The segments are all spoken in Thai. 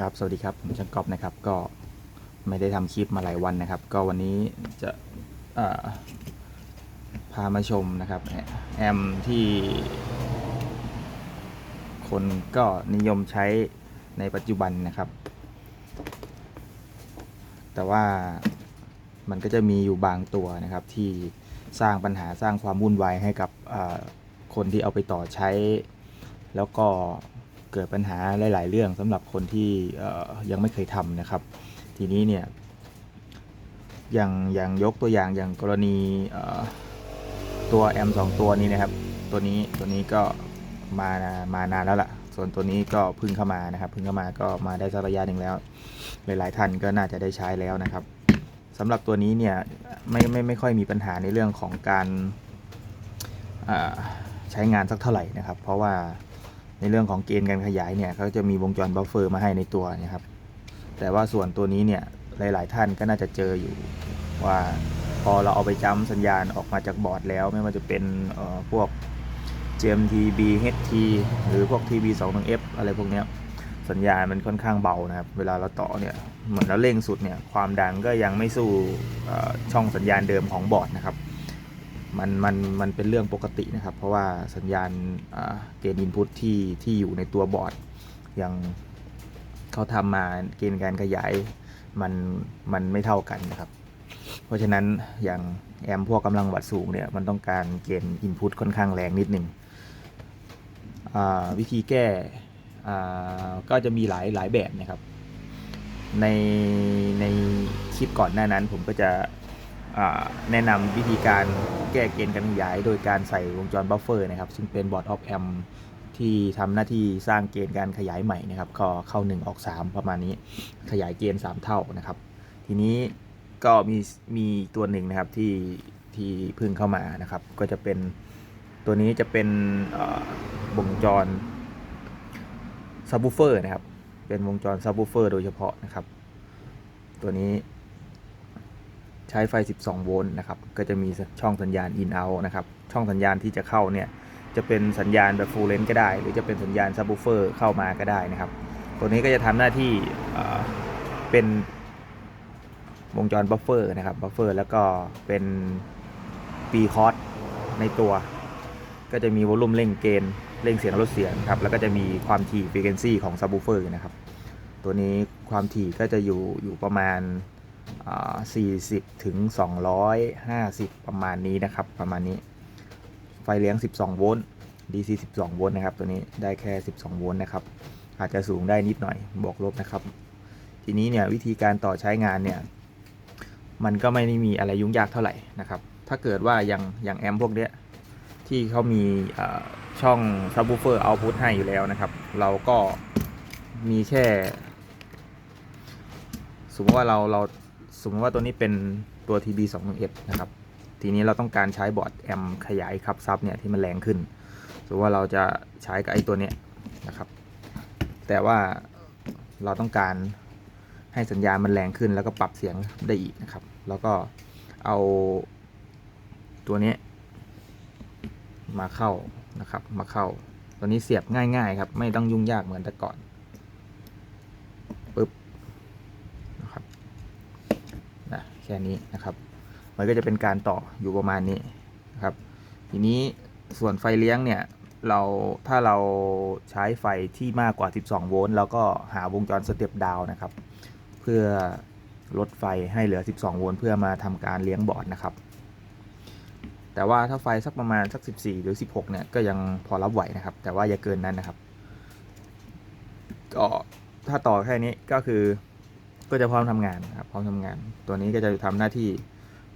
ครับ สวัสดีครับ ผมช่างกอบนะครับ ก็ไม่ได้ทำคลิปมาหลายวันนะครับ ก็วันนี้จะพามาชมนะครับ แอมที่ คนก็นิยมใช้ในปัจจุบันนะครับ แต่ว่ามันก็จะมีอยู่บางตัวนะครับที่สร้างปัญหาสร้างความวุ่นวายให้กับคนที่เอาไปต่อใช้ แล้วก็ เกิดปัญหาหลาย ๆ เรื่องสำหรับคนที่ยังไม่เคยทำนะครับ ทีนี้เนี่ยอย่างอย่างยกตัวอย่างอย่างกรณีตัวแอมสองตัวนี้นะครับ ตัวนี้ตัวนี้ก็มามานานแล้วล่ะ ส่วนตัวนี้ก็พึ่งเข้ามานะครับพึ่งเข้ามาก็มาได้สักระยะหนึ่งแล้ว หลาย ๆ ท่านก็น่าจะได้ใช้แล้วนะครับสำหรับตัวนี้เนี่ยไม่ไม่ไม่ค่อยมีปัญหาในเรื่องของการใช้งานสักเท่าไหร่นะครับ เพราะว่า ในเรื่องของเกณฑ์การขยายเนี่ยเขาจะมีวงจรบัฟเฟอร์มาให้ในตัวนะครับแต่ว่าส่วนตัวนี้เนี่ยหลาย ๆ ท่านก็น่าจะเจออยู่ว่าพอเราเอาไปจ้ำสัญญาณออกมาจากบอร์ดแล้ว ไม่ว่าจะเป็นพวก GMT BHT หรือพวก TB 2 1 F อะไรพวกนี้สัญญาณมันค่อนข้างเบานะครับ เวลาเราต่อเนี่ยเหมือนเราเร่งสุดเนี่ยความดังก็ยังไม่สู้ช่องสัญญาณเดิมของบอร์ดนะครับ มันมันมันเป็นเรื่องปกตินะครับ เพราะว่าสัญญาณเกณฑ์อินพุตที่ที่อยู่ในตัวบอร์ดย่างเขาทำมาเกณฑ์การขยายมันมันไม่เท่ากันนะครับ เพราะฉะนั้นอย่างแอมพวกกำลังวัดสูงเนี่ยมันต้องการเกณฑ์อินพุตค่อนข้างแรงนิดหนึ่งวิธีแก้อ่ก็จะมีหลายหลายแบบนะครับ ในในคลิปก่อนหน้านั้นผมก็จะ แนะนำวิธีการแก้เกณฑ์การขยาย โดยการใส่วงจรบัฟเฟอร์นะครับ ซึ่งเป็นบอร์ดออฟแอมที่ทำหน้าที่สร้างเกณฑ์การขยายใหม่นะครับ ก็เข้า 1 ออก 3 ประมาณนี้ ขยายเกณฑ์ 3 เท่านะครับ ทีนี้ก็มีมีตัวหนึ่งนะครับที่ที่พึ่งเข้ามานะครับ ก็จะเป็นตัวนี้จะเป็นวงจรซับ w ูเฟอร์นะครับ เป็นวงจรซับ w ูเฟอร์โดยเฉพาะนะครับ ตัวนี้ ใช้ไฟ 12 โวลต์นะครับ ก็จะมีช่องสัญญาณ in out นะครับ ช่องสัญญาณที่จะเข้าเนี่ย จะเป็นสัญญาณแบบ full length ก็ได้ หรือจะเป็นสัญญาณ subwoofer เข้ามาก็ได้นะครับ ตัวนี้ก็จะทำหน้าที่เป็นวงจรบัฟเฟอร์นะครับ บัฟเฟอร์แล้วก็เป็นปีคอร์สในตัว ก็จะมีวอลลุ่มเร่งเกณฑ์เร่งเสียงลดเสียงครับ แล้วก็จะมีความถี่ frequency ของ subwoofer นะครับ ตัวนี้ความถี่ก็จะอยู่อยู่ประมาณ 40 ถึง 250 ประมาณนี้นะครับ ประมาณนี้ ไฟเลี้ยง 12 โวลต์ DC 12 โวลต์นะครับ ตัวนี้ได้แค่ 12 โวลต์นะครับ อาจจะสูงได้นิดหน่อย บวกลบนะครับ ทีนี้เนี่ยวิธีการต่อใช้งานเนี่ย มันก็ไม่ได้มีอะไรยุ่งยากเท่าไหร่นะครับ ถ้าเกิดว่าอย่างอย่างแอมพวกเนี้ยที่เขามีช่อง subwoofer output ให้อยู่แล้วนะครับ เราก็มีแค่ สมมติว่าเราเรา สมมติว่าตัวนี้เป็นตัว TB 2 1 1นะครับ ทีนี้เราต้องการใช้บอร์ดแอมขยายคับซับเนี่ยที่มันแรงขึ้น สมมติว่าเราจะใช้กับไอ้ตัวเนี้ยนะครับ แต่ว่าเราต้องการให้สัญญาณมันแรงขึ้นแล้วก็ปรับเสียงได้อีกนะครับ แล้วก็เอาตัวนี้มาเข้านะครับ มาเข้า ตัวนี้เสียบง่ายๆครับ ไม่ต้องยุ่งยากเหมือนแต่ก่อน ปึ๊บ นะครับนะ แค่นี้นะครับ มันก็จะเป็นการต่ออยู่ประมาณนี้นะครับ ทีนี้ส่วนไฟเลี้ยงเนี่ยเราถ้าเราใช้ไฟที่มากกว่า 12 โวลต์เราก็หาวงจรสเต็ปดาวนะครับ เพื่อลดไฟให้เหลือ 12 โวลต์เพื่อมาทำการเลี้ยงบอร์ดนะครับ แต่ว่าถ้าไฟสักประมาณสัก 14 หรือ 16 เนี่ยก็ยังพอรับไหวนะครับ แต่ว่าอย่าเกินนั้นนะครับก็ถ้าต่อแค่นี้ก็คือ ก็จะพร้อมทำงานนะครับพร้อมทำงาน ตัวนี้ก็จะทำหน้าที่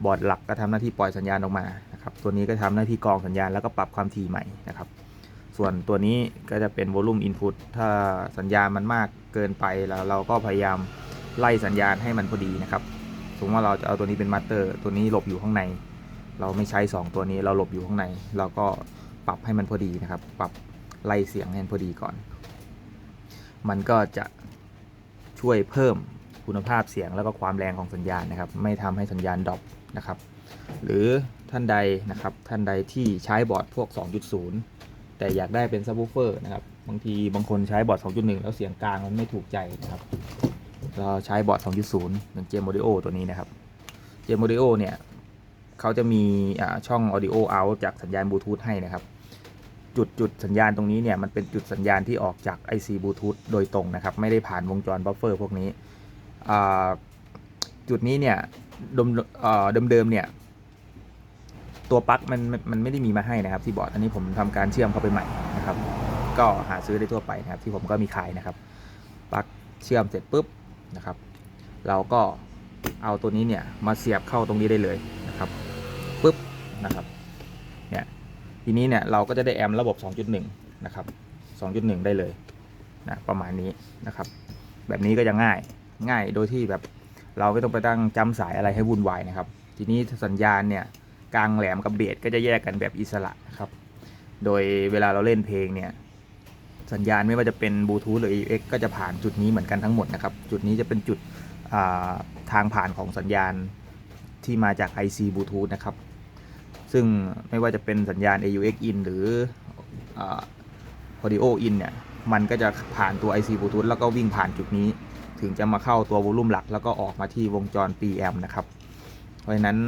บอร์ดหลักก็ทำหน้าที่ปล่อยสัญญาณออกมานะครับตัวนี้ก็ทำหน้าที่กรองสัญญาณแล้วก็ปรับความถี่ใหม่นะครับส่วนตัวนี้ก็จะเป็นวอลลุ่มอินพุตถ้าสัญญาณมันมากเกินไปแล้วเราก็พยายามไล่สัญญาณให้มันพอดีนะครับสมมติว่าเราจะเอาตัวนี้เป็นมาสเตอร์ตัวนี้หลบอยู่ข้างใน เราไม่ใช้ 2 ตัวนี้เราหลบอยู่ข้างใน เราก็ปรับให้มันพอดีนะครับ ปรับไล่เสียงให้มันพอดีก่อน มันก็จะช่วยเพิ่ม คุณภาพเสียงแล้วก็ความแรงของสัญญาณนะครับ ไม่ทำให้สัญญาณดรอปนะครับ หรือท่านใดนะครับท่านใดที่ใช้บอร์ดพวก 2.0 แต่อยากได้เป็นซับวูเฟอร์นะครับบางทีบางคนใช้บอร์ด 2.1 แล้วเสียงกลางมันไม่ถูกใจนะครับ เราใช้บอร์ด 2.0เหมือนเจม Audio ตัวนี้นะครับเจม Audio เนี่ยเขาจะมีอ่าช่อง Audio out จากสัญญาณบลูทูธให้นะครับจุดจุดสัญญาณตรงนี้เนี่ยมันเป็นจุดสัญญาณที่ออกจาก IC บลูทูธโดยตรงนะครับ ไม่ได้ผ่านวงจรบัฟเฟอร์พวกนี้ จุดนี้เนี่ยเดิมเดิมๆเนี่ยตัวปลั๊กมันมันไม่ได้มีมาให้นะครับที่บอร์ดอันนี้ผมทำการเชื่อมเข้าไปใหม่นะครับ ก็หาซื้อได้ทั่วไปนะครับ ที่ผมก็มีขายนะครับปลั๊กเชื่อมเสร็จปุ๊บนะครับ เราก็เอาตัวนี้เนี่ยมาเสียบเข้าตรงนี้ได้เลยนะครับปุ๊บนะครับเนี่ยทีนี้เนี่ยเราก็จะได้แอมระบบ 2.1 นะครับ 2.1 ได้เลยนะประมาณนี้นะครับ แบบนี้ก็จะง่าย ง่ายโดยที่แบบเราไม่ต้องไปตั้งจำสายอะไรให้วุ่นวายนะครับ ทีนี้สัญญาณเนี่ยกลางแหลมกับเบสก็จะแยกกันแบบอิสระครับ โดยเวลาเราเล่นเพลงเนี่ยสัญญาณไม่ว่าจะเป็นบลูทูธหรือ AUX ก็จะผ่านจุดนี้เหมือนกันทั้งหมดนะครับ จุดนี้จะเป็นจุดาทางผ่านของสัญญาณที่มาจาก IC บลูทูธนะครับ ซึ่งไม่ว่าจะเป็นสัญญาณ AUX in หรืออ่า audio in เนี่ย มันก็จะผ่านตัว IC บลูทูธแล้วก็วิ่งผ่านจุดนี้ ถึงจะมาเข้าตัววอลลุ่มหลัก แล้วก็ออกมาที่วงจร PM นะครับ เพราะฉะนั้น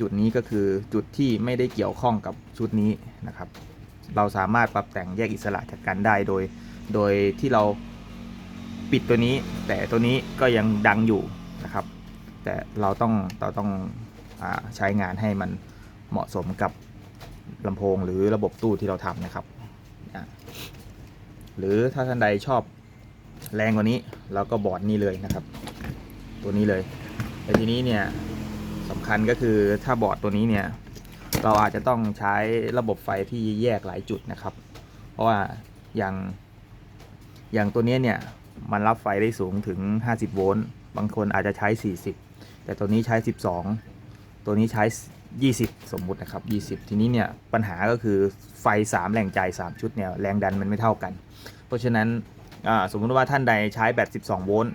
จุดนี้ก็คือจุดที่ไม่ได้เกี่ยวข้องกับชุดนี้นะครับ เราสามารถปรับแต่งแยกอิสระจากกันได้โดย โดยที่เราปิดตัวนี้ แต่ตัวนี้ก็ยังดังอยู่นะครับ แต่เราต้องเราต้องอใช้งานให้มันเหมาะสมกับลำโพงหรือระบบตู้ที่เราทำนะครับ หรือถ้าท่านใดชอบ แรงกว่านี้เราก็บอร์ดนี่เลยนะครับ ตัวนี้เลยแต่ทีนี้เนี่ยสำคัญก็คือถ้าบอร์ดตัวนี้เนี่ยเราอาจจะต้องใช้ระบบไฟที่แยกหลายจุดนะครับ เพราะว่าอย่างอย่างตัวเนี้ยเนี่ยมันรับไฟได้สูงถึง 50 โวลต์บางคนอาจจะใช้ 40 แต่ตัวนี้ใช้ 12 ตัวนี้ใช้ 20 สมมุตินะครับ 20 ทีนี้เนี่ยปัญหาก็คือไฟ 3แหล่งจ่าย 3 ชุดเนี่ยแรงดันมันไม่เท่ากัน เพราะฉะนั้น สมมุติว่าท่านใดใช้แบต 12 โวลต์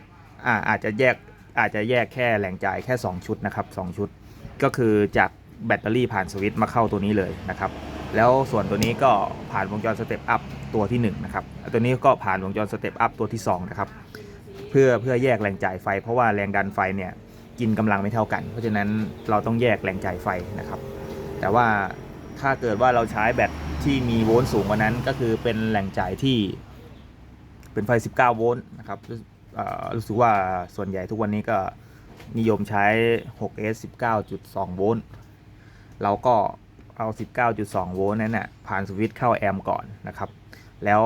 อาจจะแยกอาจจะแยกแค่แหล่งจ่ายแค่ 2 ชุดนะครับ 2 ชุด ก็คือจากแบตเตอรี่ผ่านสวิตช์มาเข้าตัวนี้เลยนะครับ แล้วส่วนตัวนี้ก็ผ่านวงจรสเต็ปอัพตัวที่1นะครับ ตัวนี้ก็ผ่านวงจรสเต็ปอัพตัวที่2นะครับ เพื่อเพื่อแยกแรงจ่ายไฟ เพราะว่าแรงดันไฟเนี่ยกินกำลังไม่เท่ากัน เพราะฉะนั้นเราต้องแยกแรงจ่ายไฟนะครับ แต่ว่าถ้าเกิดว่าเราใช้แบตที่มีโวลต์สูงกว่านั้น ก็คือเป็นแหล่งจ่ายที่ เป็นไฟ 19 โวลต์นะครับรู้สึกว่าส่วนใหญ่ทุกวันนี้ก็นิยมใช้ 6S 19.2 โวลต์ เราก็เอา 19.2 โวลต์นั้นน่ะผ่านสวิตช์เข้าแอมก่อนนะครับ แล้ว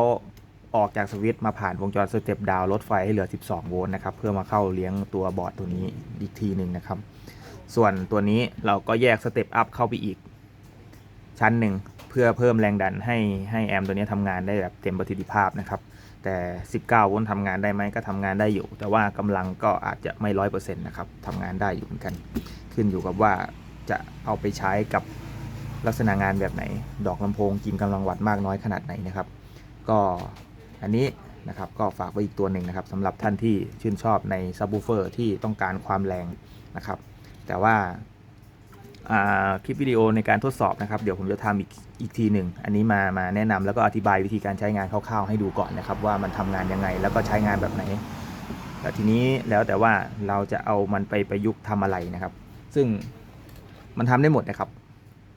ออกจากสวิตช์มาผ่านวงจรสเต็ปดาวลดไฟให้เหลือ 12 โวลต์นะครับ เพื่อมาเข้าเลี้ยงตัวบอร์ดตัวนี้อีกทีหนึ่งนะครับ ส่วนตัวนี้เราก็แยกสเต็ปอัพเข้าไปอีก ชั้นหนึ่งเพื่อเพิ่มแรงดันให้ให้แอมตัวนี้ทำงานได้แบบเต็มประสิทธิภาพนะครับ แต่ 19 โวลต์ทำงานได้ไหมก็ทำงานได้อยู่ แต่ว่ากำลังก็อาจจะไม่ร้อยเปอร์เซ็นต์นะครับทำงานได้อยู่เหมือนกัน ขึ้นอยู่กับว่าจะเอาไปใช้กับลักษณะงานแบบไหน ดอกลำโพงกินกำลังวัดมากน้อยขนาดไหนนะครับ ก็อันนี้นะครับก็ฝากไว้อีกตัวหนึ่งนะครับสำหรับท่านที่ชื่นชอบในซับ w ูเฟอร์ที่ต้องการความแรงนะครับ แต่ว่า คลิปวิดีโอในการทดสอบนะครับ เดี๋ยวผมจะทำอีกอีกทีหนึ่ง อันนี้มามาแนะนำแล้วก็อธิบายวิธีการใช้งานคร่าวๆให้ดูก่อนนะครับ ว่ามันทำงานยังไง แล้วก็ใช้งานแบบไหนแต่ทีนี้แล้วแต่ว่าเราจะเอามันไปประยุกต์ทำอะไรนะครับ ซึ่งมันทำได้หมดนะครับ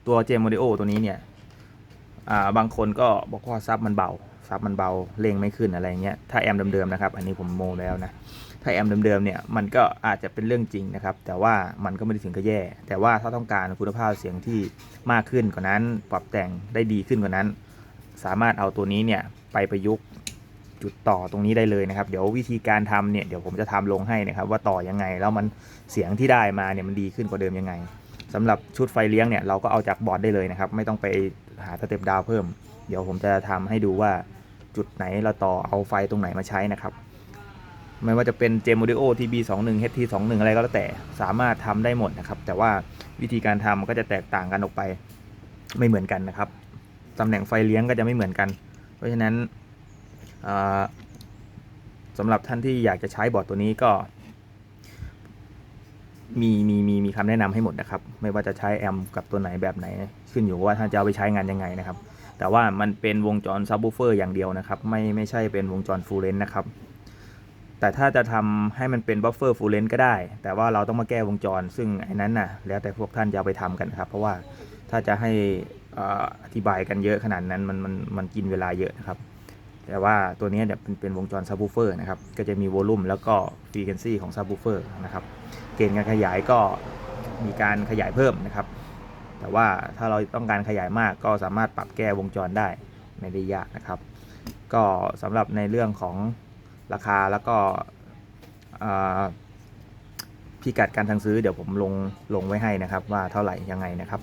ตัวเจมโมเดโอตัวนี้เนี่ยบางคนก็บอกว่าซับมันเบาซับมันเบาเร่งไม่ขึ้นอะไรเงี้ยถ้าแอมเดิมๆนะครับ อันนี้ผมโมแล้วนะ ถ้าแอมเดิมๆเนี่ยมันก็อาจจะเป็นเรื่องจริงนะครับ แต่ว่ามันก็ไม่ได้ถึงกับแย่ แต่ว่าถ้าต้องการคุณภาพเสียงที่มากขึ้นกว่านั้น ปรับแต่งได้ดีขึ้นกว่านั้น สามารถเอาตัวนี้เนี่ยไปประยุกต์จุดต่อตรงนี้ได้เลยนะครับ เดี๋ยววิธีการทำเนี่ยเดี๋ยวผมจะทำลงให้นะครับ ว่าต่อยังไงแล้วมันเสียงที่ได้มาเนี่ยมันดีขึ้นกว่าเดิมยังไงสำหรับชุดไฟเลี้ยงเนี่ยเราก็เอาจากบอร์ดได้เลยนะครับ ไม่ต้องไปหาสเต็ปดาวเพิ่ม เดี๋ยวผมจะทำให้ดูว่าจุดไหนเราต่อเอาไฟตรงไหนมาใช้นะครับ ไม่ว่าจะเป็น j m o d i o TB21 HT21 อะไรก็แล้วแต่สามารถทำได้หมดนะครับ แต่ว่าวิธีการทำก็จะแตกต่างกันออกไปไม่เหมือนกันนะครับตำแหน่งไฟเลี้ยงก็จะไม่เหมือนกัน เพราะฉะนั้นอ่าสำหรับท่านที่อยากจะใช้บอร์ดตัวนี้ก็ มีมีมีมีคำแนะนำให้หมดนะครับ ไม่ว่าจะใช้แอมป์กับตัวไหนแบบไหน ขึ้นอยู่ว่าท่านจะเอาไปใช้งานยังไงนะครับ แต่ว่ามันเป็นวงจรซับ w ูเฟอร์อย่างเดียวนะครับ ไม่ไม่ใช่เป็นวงจรฟูลเลนนะครับ แต่ถ้าจะทำให้มันเป็นบัฟเฟอร์ฟูลเลนก็ได้ แต่ว่าเราต้องมาแก้วงจร ซึ่งไอ้นั้นน่ะแล้วแต่พวกท่านจะไปทำกันครับ เพราะว่าถ้าจะให้ออธิบายกันเยอะขนาดนั้นมันมันมันกินเวลาเยอะนะครับ แต่ว่าตัวนี้เนี่ยเป็นเป็นวงจรซับ w ูเฟอร์นะครับ ก็จะมีโวลูมแล้วก็ฟรีเควนซีของซับ w ูเฟอร์นะครับ เกณฑ์การขยายก็มีการขยายเพิ่มนะครับ แต่ว่าถ้าเราต้องการขยายมากก็สามารถปรับแก้วงจรได้ไม่ได้ยากนะครับ ก็สำหรับในเรื่องของ ราคาแล้วก็พิกัดการทางซื้อเดี๋ยวผมลงลงไว้ให้นะครับ ว่าเท่าไหร่ยังไงนะครับ